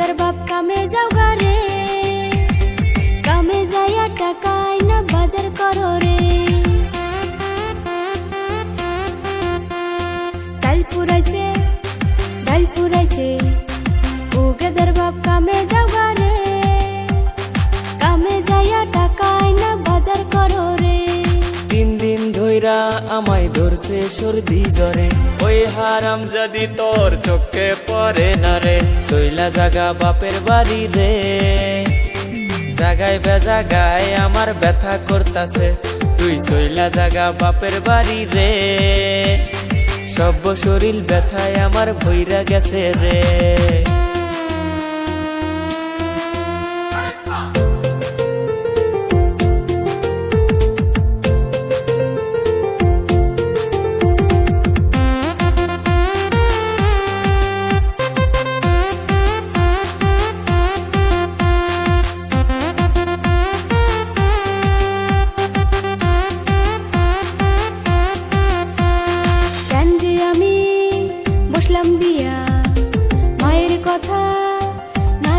ও gather বাপ কামে যাও গারে কামে যাইয়া টাকায় না বাজার করো রে। চাল ফুরাইছে, ডাল ফুরাইছে, ও গেদার বাপ কামে যাও গারে কামে যাইয়া টাকায় না বাজার করো রে। তিন দিন ধইরা আমায় ধরছে সর্দি জ্বরে। ওই হারাম যদি তোর চোখে পড়ে না রে? শৈলা জাগা বাপের বাড়ি রে। জাগায় বেজা বেজাগায় আমার ব্যথা করতাছে। তুই শৈলা জাগা বাপের বাড়ি রে। সব শরীর ব্যথায় আমার ভৈরা গেছে রে।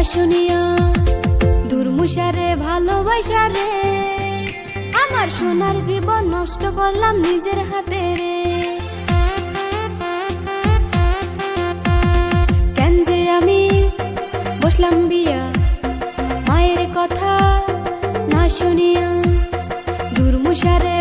শুনিয়া দুর্মুষারে ভালোবাসা রে। আমার সোনার জীবন নষ্ট করলাম নিজের হাতে রে। কেন যে আমি বসলাম বিয়া? মায়ের কথা না শুনিয়া দুর্মুষারে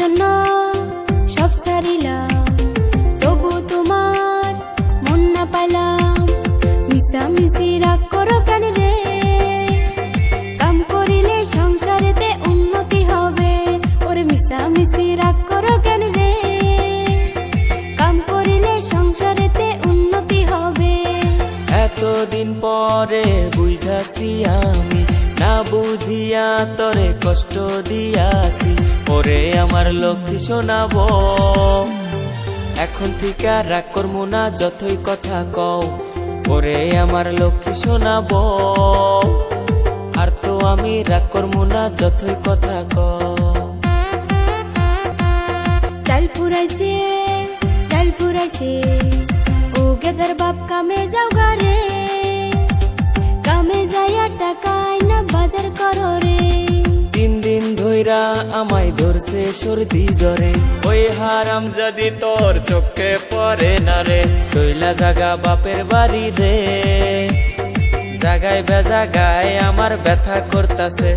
জন্য সব সারিলাম তবু তোমার মন না পাইলাম। মিশামিশি রাগ করো কেন কাম করিলে সংসারেতে উন্নতি হবে। ওরে মিশামিশি রাগ করো কেন রে? কাম করিলে সংসারেতে উন্নতি হবে। এতদিন পরে বুঝাছি আমি, না বুঝিয়া তরে কষ্ট দিয়াছি। ওরে আমার লক্ষ্মী শোনাবো। এখন থেকে রাগ করব না, যতই কথা কও ওরে আমার লক্ষ্মী শোনাবো। আর তো আমি রাগ করব না, যতই কথা কও। চাল ফুরাইছে ডাল ফুরাইছে, ও গেদার বাপ কামে যাও গারে কামে যাইয়া টাকা না বাজার করো ধইরা আমায় ধরছে সর্দি জ্বরে। ওই হারাম যদি তোর চোখে পড়ে না রে। শৈলা জাগা বাপের বাড়ি রে। জাগায় বেজা গায়ে আমার ব্যথা করতাছে।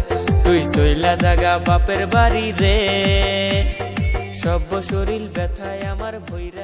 তুই শৈলা জাগা বাপের বাড়ি রে। সব শরীর ব্যথায় আমার ভৈর